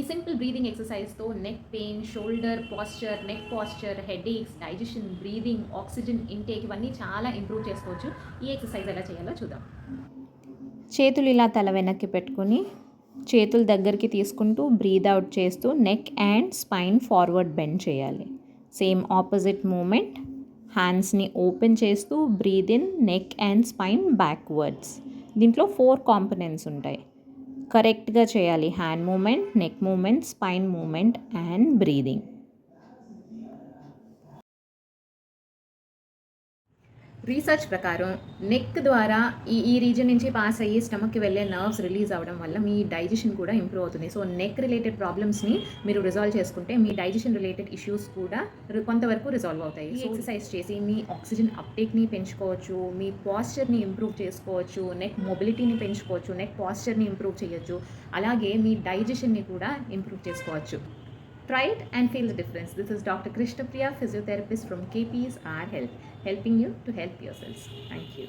ఈ simple breathing ఎక్సర్సైజ్తో neck pain shoulder posture neck posture head aches digestion breathing oxygen intake ఇవన్నీ చాలా improve చేసుకోవచ్చు. ఈ ఎక్సర్సైజ్ ఎలా చేయాలో చూద్దాం. చేతులు ఇలా తల వెనక్కి పెట్టుకుని చేతులు దగ్గరికి తీసుకుంటూ బ్రీద్ అవుట్ చేస్తూ neck and spine forward bend చేయాలి. సేమ్ ఆపోజిట్ మూమెంట్ హ్యాండ్స్ని ఓపెన్ చేస్తూ breathe in neck and spine backwards దీంట్లో ఫోర్ కాంపనెంట్స్ ఉంటాయి. కరెక్ట్గా చేయాలి. Hand movement neck movement spine movement and breathing research ప్రకారం నెక్ ద్వారా ఈ ఈ రీజన్ నుంచి పాస్ అయ్యి స్టమక్కి వెళ్ళే నర్వ్స్ రిలీజ్ అవ్వడం వల్ల మీ డైజెషన్ కూడా ఇంప్రూవ్ అవుతుంది. సో నెక్ రిలేటెడ్ ప్రాబ్లమ్స్ని మీరు రిజాల్వ్ చేసుకుంటే మీ డైజెషన్ రిలేటెడ్ ఇష్యూస్ కూడా కొంతవరకు రిజాల్వ్ అవుతాయి. ఎక్సర్సైజ్ చేసి మీ ఆక్సిజన్ అప్టేక్ని పెంచుకోవచ్చు మీ పాస్చర్ని ఇంప్రూవ్ చేసుకోవచ్చు నెక్ మొబిలిటీని పెంచుకోవచ్చు నెక్ పాస్చర్ని ఇంప్రూవ్ చేయొచ్చు అలాగే మీ డైజెషన్ని కూడా ఇంప్రూవ్ చేసుకోవచ్చు. Try it and feel the difference. This is Dr. Krishna Priya, physiotherapist from KP's R Health, helping you to help yourselves. Thank you.